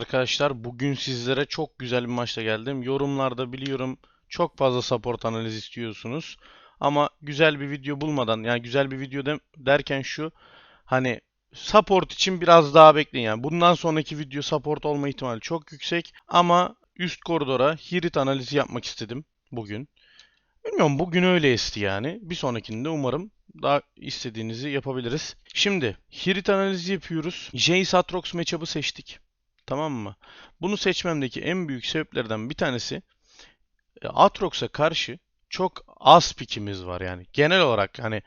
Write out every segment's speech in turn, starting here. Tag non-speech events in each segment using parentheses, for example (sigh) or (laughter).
arkadaşlar. Bugün sizlere çok güzel bir maçla geldim. Yorumlarda biliyorum çok fazla support analiz istiyorsunuz. Ama güzel bir video bulmadan yani güzel bir video de- derken şu hani support için biraz daha bekleyin. Yani bundan sonraki video support olma ihtimali çok yüksek. Ama üst koridora Hirit analizi yapmak istedim bugün. Bilmiyorum bugün öyle esti yani. Bir sonrakinde umarım daha istediğinizi yapabiliriz. Şimdi Hirit analizi yapıyoruz. Jace Atrox matchup'ı seçtik. Tamam mı? Bunu seçmemdeki en büyük sebeplerden bir tanesi e, Atrox'a karşı çok az pikimiz var yani. Genel olarak hani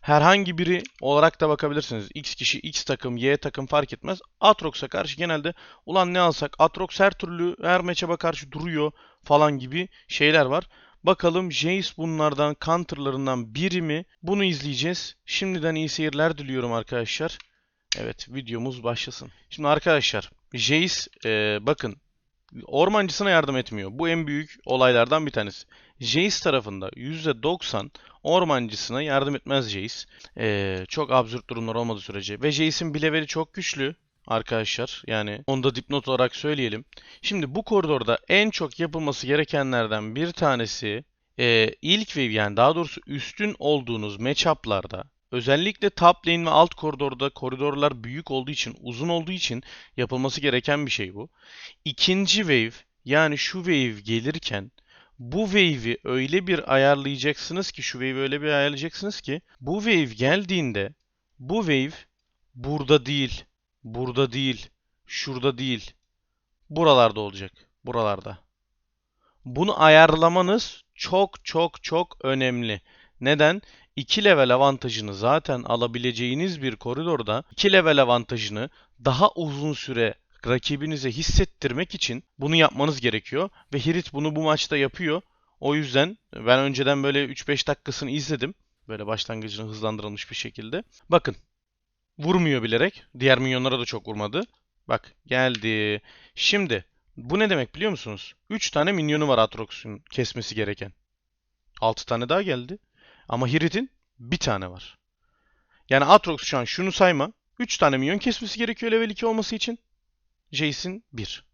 herhangi biri olarak da bakabilirsiniz. X kişi, X takım, Y takım fark etmez. Atrox'a karşı genelde ulan ne alsak? Atrox her türlü her matchup'a karşı duruyor falan gibi şeyler var. Bakalım Jace bunlardan counterlarından biri mi? Bunu izleyeceğiz. Şimdiden iyi seyirler diliyorum arkadaşlar. Evet videomuz başlasın. Şimdi arkadaşlar Jace e, bakın ormancısına yardım etmiyor. Bu en büyük olaylardan bir tanesi. Jace tarafında %90 ormancısına yardım etmez Jace. E, çok absürt durumlar olmadığı sürece. Ve Jace'in bir leveli çok güçlü arkadaşlar. Yani onu da dipnot olarak söyleyelim. Şimdi bu koridorda en çok yapılması gerekenlerden bir tanesi e, ilk wave yani daha doğrusu üstün olduğunuz matchup'larda özellikle top lane ve alt koridorda koridorlar büyük olduğu için uzun olduğu için yapılması gereken bir şey bu. İkinci wave yani şu wave gelirken bu wave'i öyle bir ayarlayacaksınız ki şu wave'i öyle bir ayarlayacaksınız ki bu wave geldiğinde bu wave burada değil, burada değil, şurada değil, buralarda olacak. Buralarda. Bunu ayarlamanız çok çok çok önemli. Neden? 2 level avantajını zaten alabileceğiniz bir koridorda 2 level avantajını daha uzun süre rakibinize hissettirmek için bunu yapmanız gerekiyor. Ve Hirit bunu bu maçta yapıyor. O yüzden ben önceden böyle 3-5 dakikasını izledim. Böyle başlangıcını hızlandırılmış bir şekilde. Bakın. Vurmuyor bilerek. Diğer minyonlara da çok vurmadı. Bak geldi. Şimdi bu ne demek biliyor musunuz? 3 tane minyonu var Atrox'un kesmesi gereken. 6 tane daha geldi. Ama Hirit'in bir tane var. Yani Atrox şu an şunu sayma. 3 tane minyon kesmesi gerekiyor level 2 olması için. Jace'in 1.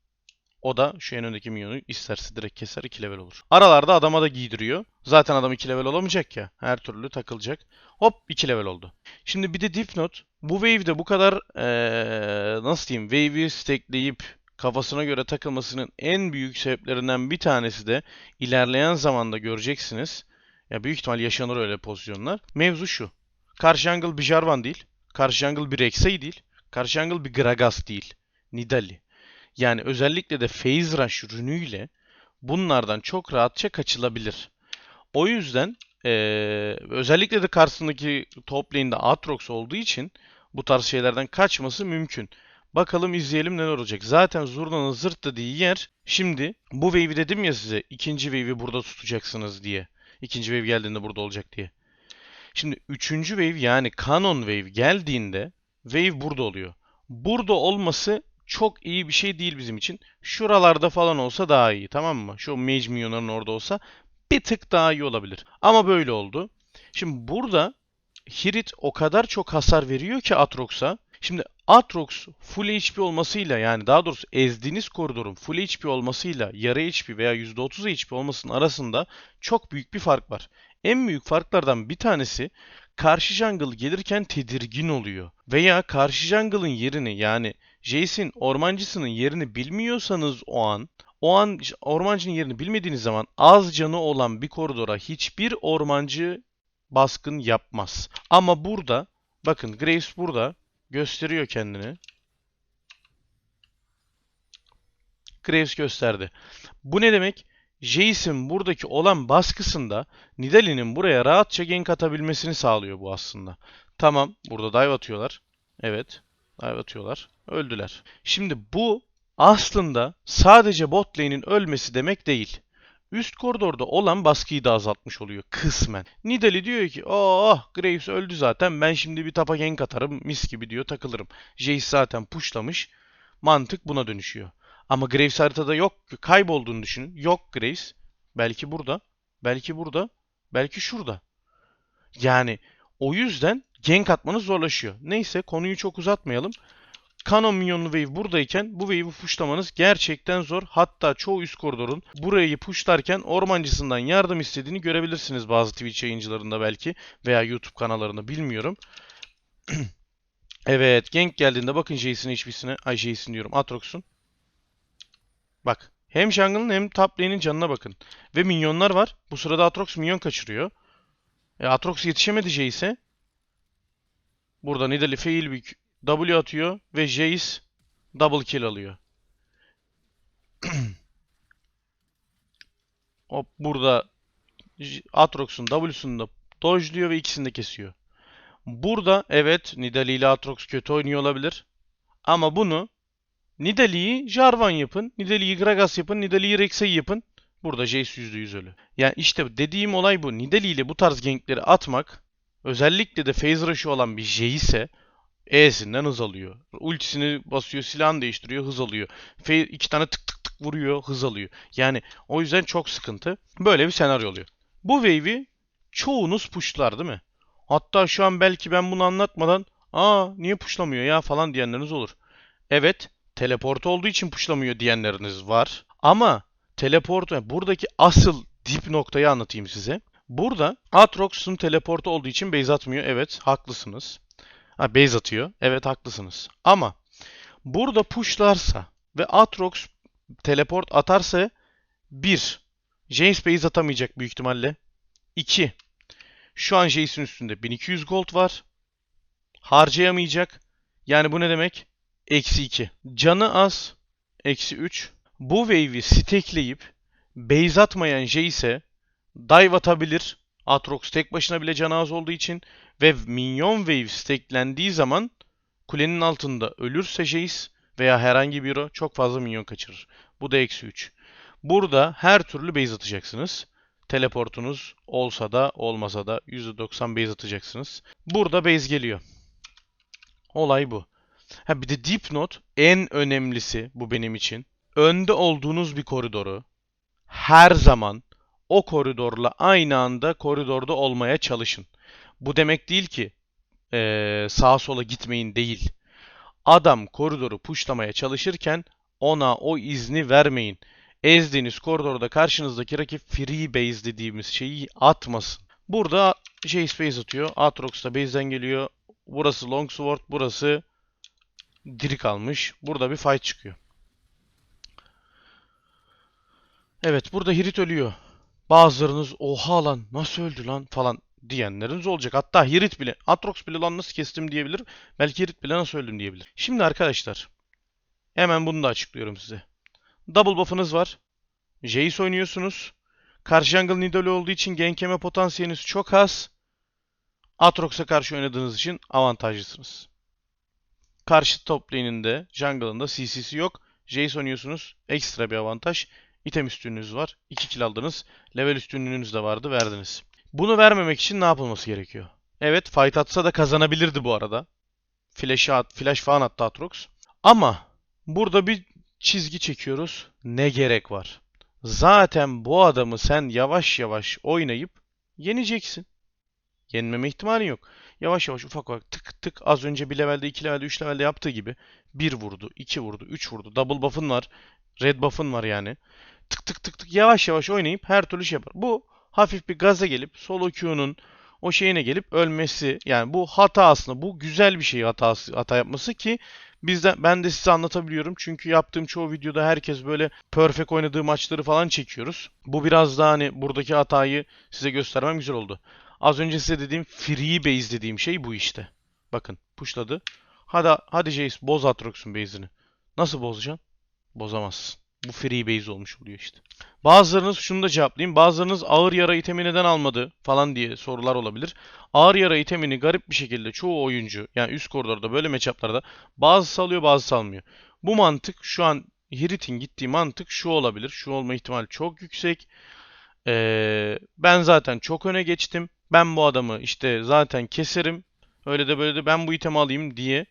O da şu en öndeki minyonu isterse direkt keser 2 level olur. Aralarda adama da giydiriyor. Zaten adam 2 level olamayacak ya. Her türlü takılacak. Hop 2 level oldu. Şimdi bir de dipnot. Bu wave'de bu kadar eee, nasıl diyeyim wave'i stackleyip kafasına göre takılmasının en büyük sebeplerinden bir tanesi de ilerleyen zamanda göreceksiniz. Ya büyük ihtimal yaşanır öyle pozisyonlar. Mevzu şu. Karşı jungle bir Jarvan değil. Karşı jungle bir Rek'Sai değil. Karşı jungle bir Gragas değil. Nidalee. Yani özellikle de Phase Rush rünüyle bunlardan çok rahatça kaçılabilir. O yüzden eee, özellikle de karşısındaki top lane'de Aatrox olduğu için bu tarz şeylerden kaçması mümkün. Bakalım izleyelim neler olacak. Zaten Zurna'nın zırt dediği yer şimdi bu wave'i dedim ya size ikinci wave'i burada tutacaksınız diye. İkinci wave geldiğinde burada olacak diye. Şimdi üçüncü wave yani Canon wave geldiğinde wave burada oluyor. Burada olması çok iyi bir şey değil bizim için. Şuralarda falan olsa daha iyi tamam mı? Şu mage minyonların orada olsa bir tık daha iyi olabilir. Ama böyle oldu. Şimdi burada Hirit o kadar çok hasar veriyor ki Atrox'a. Şimdi Atrox full HP olmasıyla yani daha doğrusu ezdiğiniz koridorun full HP olmasıyla yarı HP veya %30 HP olmasının arasında çok büyük bir fark var. En büyük farklardan bir tanesi karşı jungle gelirken tedirgin oluyor. Veya karşı jungle'ın yerini yani Jace'in ormancısının yerini bilmiyorsanız o an o an ormancının yerini bilmediğiniz zaman az canı olan bir koridora hiçbir ormancı baskın yapmaz. Ama burada bakın Graves burada gösteriyor kendini. Graves gösterdi. Bu ne demek? Jace'in buradaki olan baskısında Nidalee'nin buraya rahatça gank atabilmesini sağlıyor bu aslında. Tamam, burada dive atıyorlar. Evet, dive atıyorlar. Öldüler. Şimdi bu aslında sadece bot lane'in ölmesi demek değil. Üst koridorda olan baskıyı da azaltmış oluyor kısmen. Nidalee diyor ki oh Graves öldü zaten ben şimdi bir tapa gank atarım mis gibi diyor takılırım. Jace zaten pushlamış. Mantık buna dönüşüyor. Ama Graves haritada yok. Kaybolduğunu düşünün. Yok Graves. Belki burada. Belki burada. Belki şurada. Yani o yüzden gank atmanız zorlaşıyor. Neyse konuyu çok uzatmayalım. Canon minyonlu wave buradayken bu wave'i pushlamanız gerçekten zor. Hatta çoğu üst koridorun burayı pushlarken ormancısından yardım istediğini görebilirsiniz bazı Twitch yayıncılarında belki veya YouTube kanallarında bilmiyorum. (clears throat) evet, gank geldiğinde bakın Jace'in HP'sine, ay Jace'in diyorum, Atrox'un. Bak, hem jungle'ın hem top canına bakın. Ve minyonlar var. Bu sırada Atrox minyon kaçırıyor. E, Atrox yetişemedi Jace'e. Burada Nidalee fail bir W atıyor ve Jace double kill alıyor. (clears throat) Hop burada Aatrox'un W'sunu da dodge'luyor ve ikisini de kesiyor. Burada evet Nidalee ile Aatrox kötü oynuyor olabilir. Ama bunu Nidalee'yi Jarvan yapın, Nidalee'yi Gragas yapın, Nidalee'yi Rek'Sai yapın. Burada Jace %100 ölü. Yani işte dediğim olay bu. Nidalee ile bu tarz gankleri atmak özellikle de phase rush'ı olan bir Jace'e E'sinden hız alıyor. Ultisini basıyor, silahını değiştiriyor, hız alıyor. Fe iki tane tık tık tık vuruyor, hız alıyor. Yani o yüzden çok sıkıntı. Böyle bir senaryo oluyor. Bu wave'i çoğunuz pushlar değil mi? Hatta şu an belki ben bunu anlatmadan aa niye pushlamıyor ya falan diyenleriniz olur. Evet, teleport olduğu için pushlamıyor diyenleriniz var. Ama teleport buradaki asıl dip noktayı anlatayım size. Burada Aatrox'un teleportu olduğu için base atmıyor. Evet, haklısınız. Ha base atıyor. Evet haklısınız. Ama burada pushlarsa ve Aatrox teleport atarsa 1. James base atamayacak büyük ihtimalle. 2. Şu an Jace'in üstünde 1200 gold var. Harcayamayacak. Yani bu ne demek? Eksi 2. Canı az. Eksi 3. Bu wave'i stackleyip base atmayan Jace'e dive atabilir. Aatrox tek başına bile canı az olduğu için ve minyon wave stacklendiği zaman kulenin altında ölürse Jace veya herhangi bir hero çok fazla minyon kaçırır. Bu da eksi 3. Burada her türlü base atacaksınız. Teleportunuz olsa da olmasa da %90 base atacaksınız. Burada base geliyor. Olay bu. Ha bir de deep note en önemlisi bu benim için. Önde olduğunuz bir koridoru her zaman o koridorla aynı anda koridorda olmaya çalışın. Bu demek değil ki eee, sağa sola gitmeyin değil. Adam koridoru puşlamaya çalışırken ona o izni vermeyin. Ezdiğiniz koridorda karşınızdaki rakip free base dediğimiz şeyi atmasın. Burada Jace base atıyor. Aatrox da base'den geliyor. Burası Longsword, burası diri kalmış. Burada bir fight çıkıyor. Evet burada Hirit ölüyor. Bazılarınız oha lan nasıl öldü lan falan diyenleriniz olacak. Hatta Hirit bile, Atrox bile lan nasıl kestim diyebilir. Belki Hirit bile nasıl öldüm diyebilir. Şimdi arkadaşlar hemen bunu da açıklıyorum size. Double buff'ınız var. Jace oynuyorsunuz. Karşı jungle Nidalee olduğu için gank yeme potansiyeliniz çok az. Atrox'a karşı oynadığınız için avantajlısınız. Karşı top lane'inde, jungle'ında CC'si yok. Jace oynuyorsunuz. Ekstra bir avantaj. İtem üstünlüğünüz var. 2 kill aldınız. Level üstünlüğünüz de vardı. Verdiniz. Bunu vermemek için ne yapılması gerekiyor? Evet fight atsa da kazanabilirdi bu arada. Flash, at, flash falan attı Atrox. Ama burada bir çizgi çekiyoruz. Ne gerek var? Zaten bu adamı sen yavaş yavaş oynayıp yeneceksin. Yenmeme ihtimalin yok. Yavaş yavaş ufak ufak tık tık az önce bir levelde, iki levelde, üç levelde yaptığı gibi bir vurdu, iki vurdu, üç vurdu. Double buff'ın var. Red buff'ın var yani. Tık tık tık tık yavaş yavaş oynayıp her türlü şey yapar. Bu hafif bir gaza gelip solo Q'nun o şeyine gelip ölmesi yani bu hata aslında bu güzel bir şey hatası hata yapması ki bizden ben de size anlatabiliyorum çünkü yaptığım çoğu videoda herkes böyle perfect oynadığı maçları falan çekiyoruz. Bu biraz daha hani buradaki hatayı size göstermem güzel oldu. Az önce size dediğim free base dediğim şey bu işte. Bakın pushladı. Hadi hadi Jace boz Aatrox'un base'ini. Nasıl bozacaksın? Bozamazsın. Bu free base olmuş oluyor işte. Bazılarınız şunu da cevaplayayım. Bazılarınız ağır yara itemi neden almadı falan diye sorular olabilir. Ağır yara itemini garip bir şekilde çoğu oyuncu yani üst koridorda böyle matchup'larda bazı alıyor bazı almıyor. Bu mantık şu an Hirit'in gittiği mantık şu olabilir. Şu olma ihtimali çok yüksek. Ee, ben zaten çok öne geçtim. Ben bu adamı işte zaten keserim. Öyle de böyle de ben bu itemi alayım diye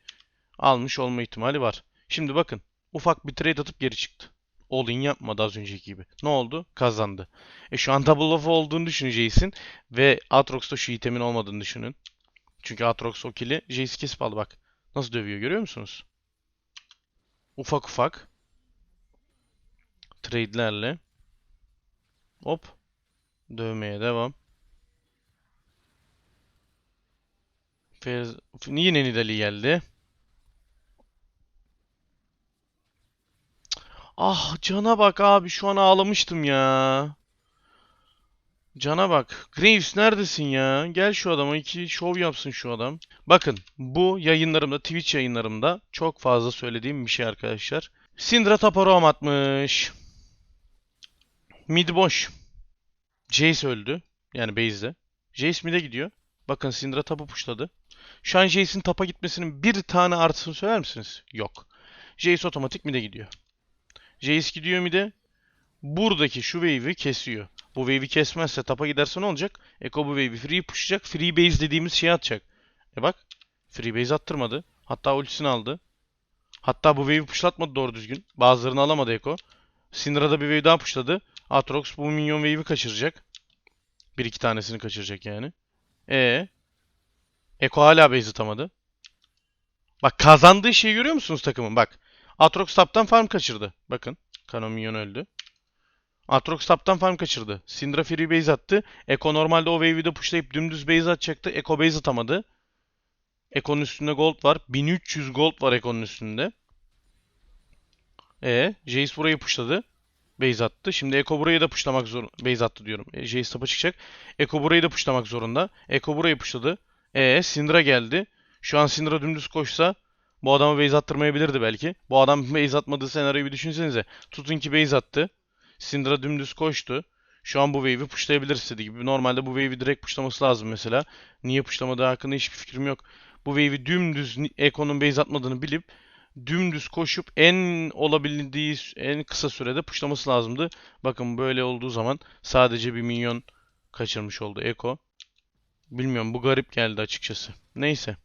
almış olma ihtimali var. Şimdi bakın ufak bir trade atıp geri çıktı. All-in yapmadı az önceki gibi. Ne oldu? Kazandı. E şu an double off olduğunu düşüneceksin. Ve Aatrox'ta şu itemin olmadığını düşünün. Çünkü Aatrox o kill'i Jace kesip aldı bak. Nasıl dövüyor görüyor musunuz? Ufak ufak. Trade'lerle. Hop. Dövmeye devam. Fez... Yine Nidali geldi. Ah cana bak abi şu an ağlamıştım ya. Cana bak. Graves neredesin ya? Gel şu adama iki şov yapsın şu adam. Bakın bu yayınlarımda Twitch yayınlarımda çok fazla söylediğim bir şey arkadaşlar. Syndra Taparom atmış. Mid boş. Jace öldü. Yani base'de. Jace mid'e gidiyor. Bakın Syndra tapu pushladı. Şu an Jace'in tapa gitmesinin bir tane artısını söyler misiniz? Yok. Jace otomatik mid'e gidiyor. Jace gidiyor mid'e. Buradaki şu wave'i kesiyor. Bu wave'i kesmezse tapa giderse ne olacak? Eko bu wave'i free pushlayacak. Free base dediğimiz şeyi atacak. E bak. Free base attırmadı. Hatta ultisini aldı. Hatta bu wave'i pushlatmadı doğru düzgün. Bazılarını alamadı Eko. Syndra'da bir wave daha pushladı. Aatrox bu minyon wave'i kaçıracak. Bir iki tanesini kaçıracak yani. E Eko hala base atamadı. Bak kazandığı şeyi görüyor musunuz takımın? Bak. Aatrox taptan farm kaçırdı. Bakın. Kanon minyon öldü. Aatrox taptan farm kaçırdı. Syndra free base attı. Eko normalde o wave'i de pushlayıp dümdüz base atacaktı. Eko base atamadı. Eko'nun üstünde gold var. 1300 gold var Eko'nun üstünde. E, Jace burayı pushladı. Base attı. Şimdi Eko burayı da pushlamak zor. Base attı diyorum. E, Jace tapa çıkacak. Eko burayı da pushlamak zorunda. Eko burayı pushladı. E, Syndra geldi. Şu an Syndra dümdüz koşsa bu adama base attırmayabilirdi belki. Bu adam base atmadığı senaryoyu bir düşünsenize. Tutun ki base attı. Syndra dümdüz koştu. Şu an bu wave'i pushlayabilir istediği gibi. Normalde bu wave'i direkt pushlaması lazım mesela. Niye pushlamadığı hakkında hiçbir fikrim yok. Bu wave'i dümdüz Eko'nun base atmadığını bilip dümdüz koşup en olabildiği en kısa sürede pushlaması lazımdı. Bakın böyle olduğu zaman sadece bir minyon kaçırmış oldu Eko. Bilmiyorum bu garip geldi açıkçası. Neyse.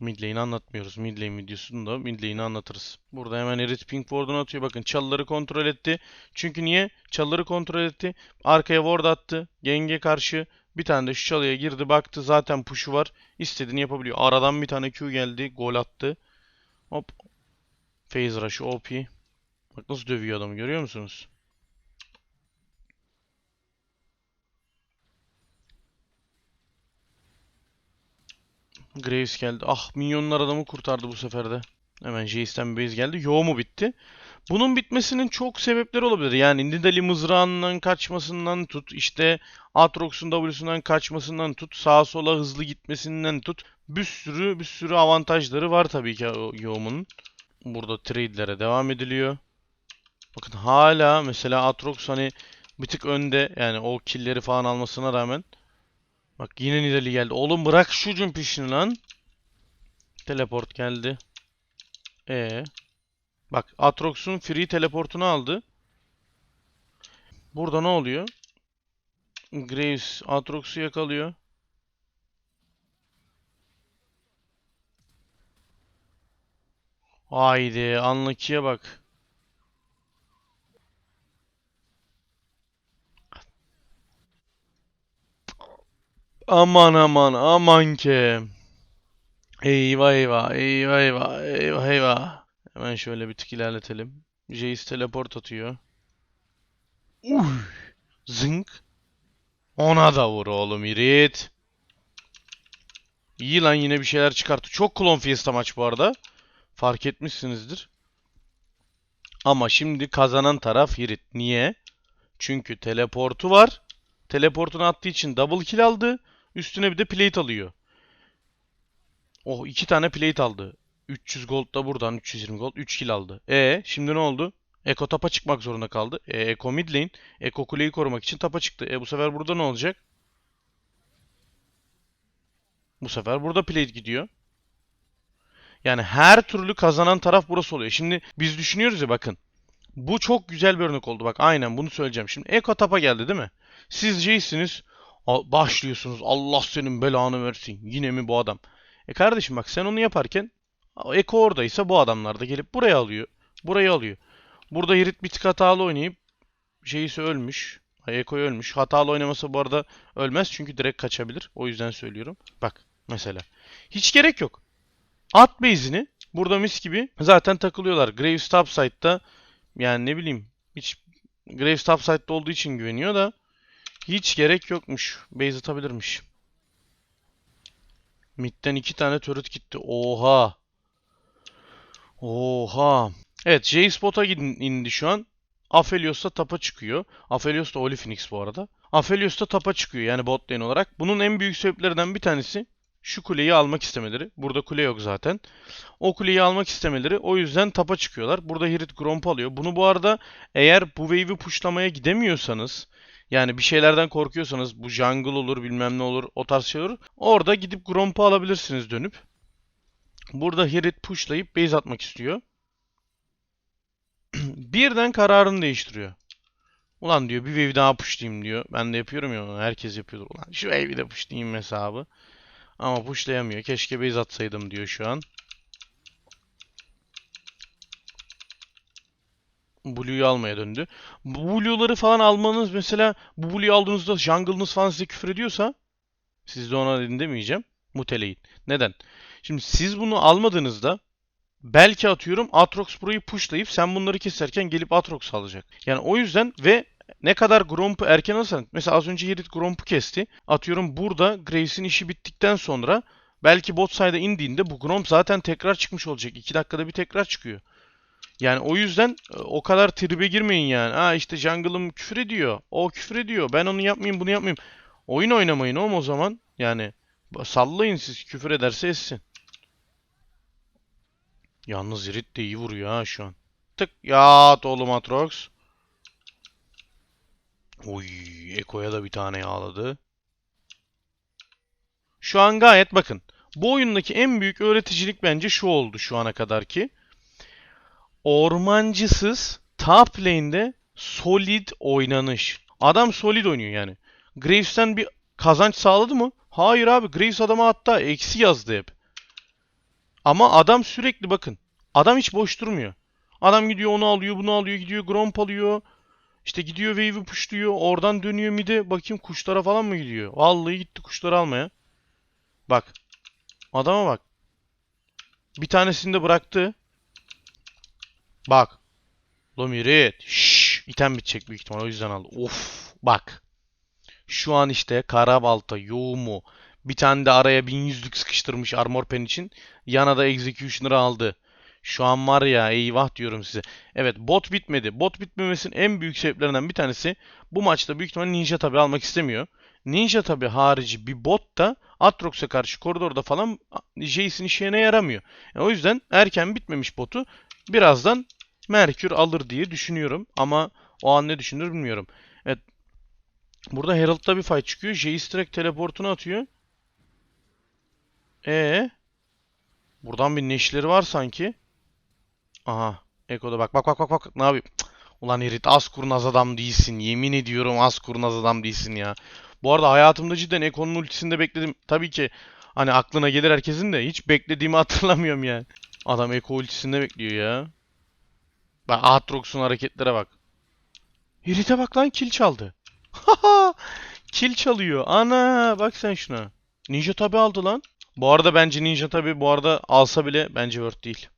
Mid anlatmıyoruz. Mid lane videosunda mid anlatırız. Burada hemen Erit Pink Ward'unu atıyor. Bakın çalıları kontrol etti. Çünkü niye? Çalıları kontrol etti. Arkaya ward attı. Genge karşı. Bir tane de şu çalıya girdi baktı. Zaten push'u var. İstediğini yapabiliyor. Aradan bir tane Q geldi. Gol attı. Hop. Phase Rush OP. Bak nasıl dövüyor adamı görüyor musunuz? Graves geldi. Ah minyonlar adamı kurtardı bu sefer de. Hemen Jace'den bir base geldi. Yo mu bitti? Bunun bitmesinin çok sebepleri olabilir. Yani Nidali mızrağından kaçmasından tut, işte Aatrox'un W'sundan kaçmasından tut, sağa sola hızlı gitmesinden tut. Bir sürü bir sürü avantajları var tabii ki o Yo'mun. Burada trade'lere devam ediliyor. Bakın hala mesela Aatrox hani bir tık önde yani o kill'leri falan almasına rağmen. Bak yine Nidali geldi. Oğlum bırak şu jump işini lan. Teleport geldi. E Bak Aatrox'un free teleportunu aldı. Burada ne oluyor? Graves Aatrox'u yakalıyor. Haydi Unlucky'ye bak. Aman aman aman ki. Eyvah eyvah eyvah eyvah eyvah eyvah. Hemen şöyle bir tık ilerletelim. Jace teleport atıyor. Uy! Zınk. Ona da vur oğlum Irit. İyi lan yine bir şeyler çıkarttı. Çok Clone Fiesta maç bu arada. Fark etmişsinizdir. Ama şimdi kazanan taraf Irit. Niye? Çünkü teleportu var. Teleportunu attığı için double kill aldı. Üstüne bir de plate alıyor. Oh iki tane plate aldı. 300 gold da buradan 320 gold 3 kill aldı. E şimdi ne oldu? Eko tapa çıkmak zorunda kaldı. E, Eko mid lane. Eko kuleyi korumak için tapa çıktı. E bu sefer burada ne olacak? Bu sefer burada plate gidiyor. Yani her türlü kazanan taraf burası oluyor. Şimdi biz düşünüyoruz ya bakın. Bu çok güzel bir örnek oldu. Bak aynen bunu söyleyeceğim. Şimdi Eko tapa geldi değil mi? Siz J'siniz. Başlıyorsunuz. Allah senin belanı versin. Yine mi bu adam? E kardeşim bak sen onu yaparken Eko oradaysa bu adamlar da gelip buraya alıyor. Burayı alıyor. Burada Hirit bir tık hatalı oynayıp şeyisi ölmüş. Eko ölmüş. Hatalı oynaması bu arada ölmez çünkü direkt kaçabilir. O yüzden söylüyorum. Bak mesela. Hiç gerek yok. At base'ini. Burada mis gibi zaten takılıyorlar. Graves topside'da yani ne bileyim hiç Graves topside'da olduğu için güveniyor da hiç gerek yokmuş. Base atabilirmiş. Mid'den iki tane turret gitti. Oha. Oha. Evet J-Spot'a indi şu an. Aphelios da tapa çıkıyor. Aphelios da Holy bu arada. Aphelios da tapa çıkıyor yani bot lane olarak. Bunun en büyük sebeplerinden bir tanesi şu kuleyi almak istemeleri. Burada kule yok zaten. O kuleyi almak istemeleri. O yüzden tapa çıkıyorlar. Burada Hirit Gromp alıyor. Bunu bu arada eğer bu wave'i pushlamaya gidemiyorsanız yani bir şeylerden korkuyorsanız bu jungle olur bilmem ne olur o tarz şey olur. Orada gidip Gromp'u alabilirsiniz dönüp. Burada Hirit pushlayıp base atmak istiyor. (clears throat) Birden kararını değiştiriyor. Ulan diyor bir wave daha pushlayayım diyor. Ben de yapıyorum ya. Herkes yapıyordur. Ulan şu wave'i de pushlayayım hesabı. Ama pushlayamıyor. Keşke base atsaydım diyor şu an. Blue'yu almaya döndü. Blue'ları falan almanız mesela bu Blue'yu aldığınızda jungle'ınız falan size küfür ediyorsa siz de ona dedin demeyeceğim. Muteleyin. Neden? Şimdi siz bunu almadığınızda belki atıyorum Aatrox burayı pushlayıp sen bunları keserken gelip Aatrox alacak. Yani o yüzden ve ne kadar Gromp'u erken alırsan mesela az önce Hirit Gromp'u kesti. Atıyorum burada Graves'in işi bittikten sonra belki bot side'a indiğinde bu Gromp zaten tekrar çıkmış olacak. 2 dakikada bir tekrar çıkıyor. Yani o yüzden e, o kadar tribe girmeyin yani. Ha işte jungle'ım küfür ediyor. O küfür ediyor. Ben onu yapmayayım bunu yapmayayım. Oyun oynamayın oğlum o zaman. Yani sallayın siz küfür ederse etsin. Yalnız Irit de iyi vuruyor ha şu an. Tık yat oğlum Atrox. Oy Eko'ya da bir tane yağladı. Şu an gayet bakın. Bu oyundaki en büyük öğreticilik bence şu oldu şu ana kadar ki. Ormancısız top lane'de solid oynanış. Adam solid oynuyor yani. Graves'ten bir kazanç sağladı mı? Hayır abi. Graves adama hatta eksi yazdı hep. Ama adam sürekli bakın. Adam hiç boş durmuyor. Adam gidiyor onu alıyor, bunu alıyor, gidiyor Gromp alıyor. İşte gidiyor wave'i pushluyor. Oradan dönüyor mid'e. Bakayım kuşlara falan mı gidiyor? Vallahi gitti kuşları almaya. Bak. Adama bak. Bir tanesini de bıraktı. Bak. Lomirit. Şşş. İtem bitecek büyük ihtimal. O yüzden aldı. Of. Bak. Şu an işte Karabalta, Yoğumu. Bir tane de araya 1100'lük sıkıştırmış Armor Pen için. Yana da Executioner'ı aldı. Şu an var ya eyvah diyorum size. Evet bot bitmedi. Bot bitmemesinin en büyük sebeplerinden bir tanesi bu maçta büyük ihtimalle Ninja tabi almak istemiyor. Ninja tabi harici bir bot da Atrox'a karşı koridorda falan Jace'in işine yaramıyor. Yani o yüzden erken bitmemiş botu birazdan Merkür alır diye düşünüyorum. Ama o an ne düşünür bilmiyorum. Evet. Burada Herald'da bir fight çıkıyor. Direkt teleportunu atıyor. E Buradan bir neşleri var sanki. Aha. Eko'da bak bak bak bak bak. Ne yapayım? Ulan Erit az kurnaz adam değilsin. Yemin ediyorum az kurnaz adam değilsin ya. Bu arada hayatımda cidden Eko'nun ultisinde bekledim. Tabii ki hani aklına gelir herkesin de hiç beklediğimi (laughs) hatırlamıyorum yani. Adam Eko ultisinde bekliyor ya. Bak Aatrox'un hareketlere bak. Erit'e bak lan kill çaldı. Kill çalıyor. Ana bak sen şuna. Ninja tabi aldı lan. Bu arada bence Ninja tabi bu arada alsa bile bence worth değil.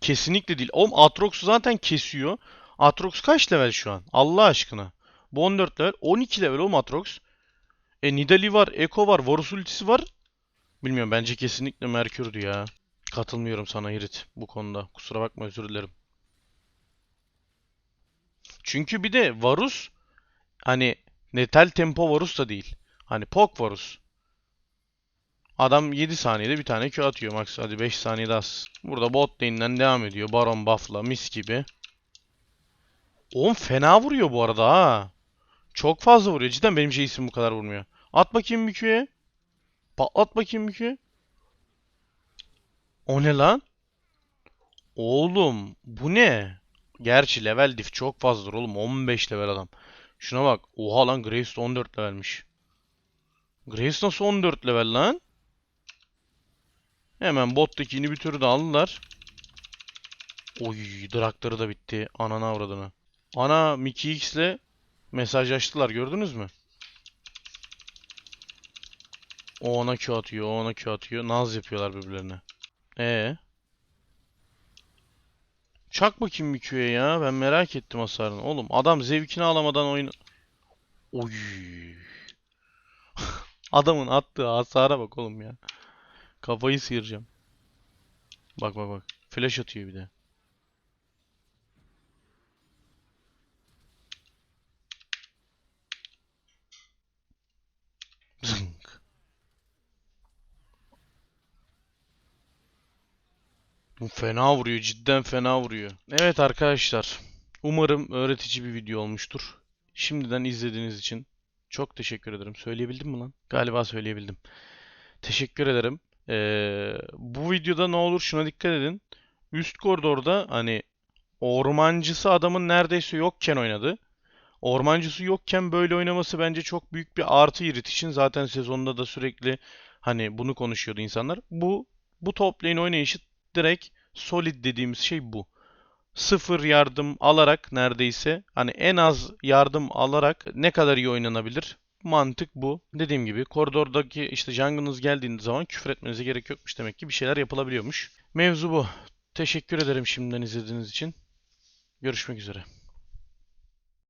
Kesinlikle değil. Oğlum Aatrox zaten kesiyor. Aatrox kaç level şu an? Allah aşkına. Bu 14 level. 12 level oğlum Aatrox. E Nidalee var, Echo var, Varus ultisi var. Bilmiyorum bence kesinlikle Merkür'dü ya. Katılmıyorum sana Hirit bu konuda. Kusura bakma özür dilerim. Çünkü bir de Varus hani Netel Tempo Varus da değil. Hani Pok Varus. Adam 7 saniyede bir tane Q atıyor max. Hadi 5 saniyede az. Burada bot lane'den devam ediyor. Baron buff'la mis gibi. Oğlum fena vuruyor bu arada ha. Çok fazla vuruyor. Cidden benim şey isim bu kadar vurmuyor. At bakayım bir Q'ye. Patlat bakayım bir Q. O ne lan? Oğlum bu ne? Gerçi level diff çok fazladır oğlum. 15 level adam. Şuna bak. Oha lan Graves de 14 levelmiş. Graves nasıl 14 level lan? Hemen bottaki inhibitörü de aldılar. Oy Draktarı da bitti. Anana avradını. Ana Mickey X ile mesajlaştılar gördünüz mü? O ona Q atıyor, o ona Q atıyor. Naz yapıyorlar birbirlerine. Ee. Çak bakayım bir Q'ye ya. Ben merak ettim hasarını. Oğlum adam zevkini alamadan oyunu... Oy. (laughs) Adamın attığı hasara bak oğlum ya. Kafayı sıyıracağım. Bak bak bak. Flash atıyor bir de. Bu fena vuruyor. Cidden fena vuruyor. Evet arkadaşlar. Umarım öğretici bir video olmuştur. Şimdiden izlediğiniz için çok teşekkür ederim. Söyleyebildim mi lan? Galiba söyleyebildim. Teşekkür ederim. Ee, bu videoda ne olur şuna dikkat edin. Üst koridorda hani ormancısı adamın neredeyse yokken oynadı. Ormancısı yokken böyle oynaması bence çok büyük bir artı Irit için. Zaten sezonda da sürekli hani bunu konuşuyordu insanlar. Bu bu top lane oynayışı direkt solid dediğimiz şey bu. Sıfır yardım alarak neredeyse hani en az yardım alarak ne kadar iyi oynanabilir? Mantık bu. Dediğim gibi koridordaki işte jungle'ınız geldiğinde zaman küfür etmenize gerek yokmuş demek ki bir şeyler yapılabiliyormuş. Mevzu bu. Teşekkür ederim şimdiden izlediğiniz için. Görüşmek üzere.